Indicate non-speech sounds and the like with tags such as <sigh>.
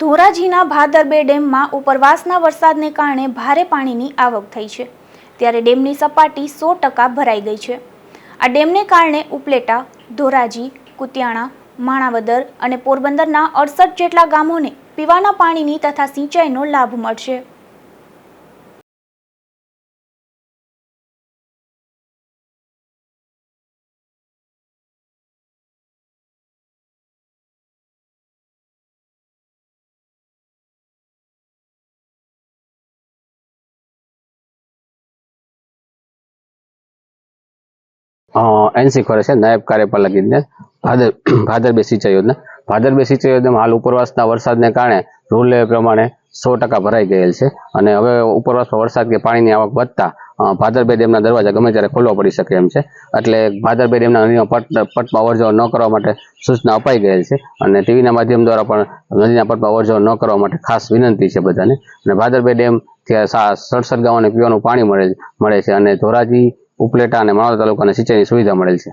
ધોરાજીના ભાદરબે ડેમમાં ઉપરવાસના વરસાદને કારણે ભારે પાણીની આવક થઈ છે. ત્યારે ડેમની સપાટી સો ટકા ભરાઈ ગઈ છે. આ ડેમને કારણે ઉપલેટા, ધોરાજી, કુતિયાણા, માણાવદર અને પોરબંદરના અડસઠ જેટલા ગામોને પીવાના પાણીની તથા સિંચાઈનો લાભ મળશે. એનસી કરે છે નાયબ કાર્યપાલક ઇજનેર ભાદર <clears throat> ભાદર બે સિંચાઈ યોજના. ભાદર બે સિંચાઈ યોજનામાં હાલ ઉપરવાસના વરસાદને કારણે રૂલ લેવલ પ્રમાણે સો ટકા ભરાઈ ગયેલ છે. અને હવે ઉપરવાસમાં વરસાદ કે પાણીની આવક વધતા ભાદરબે ડેમના દરવાજા ગમે ત્યારે ખોલવા પડી શકે એમ છે. એટલે ભાદર બે ડેમના નદીમાં પટ પટમાં અવરજવર ન કરવા માટે સૂચના અપાઈ ગયેલ છે. અને ટીવીના માધ્યમ દ્વારા પણ નદીના પટમાં અવરજવર ન કરવા માટે ખાસ વિનંતી છે બધાને. અને ભાદર ડેમ ત્યાં સડસઠ ગામોને પીવાનું પાણી મળે મળે છે. અને ધોરાજી ઉપલેટા અને માળવા તાલુકાને સિંચાઈની સુવિધા મળેલ છે.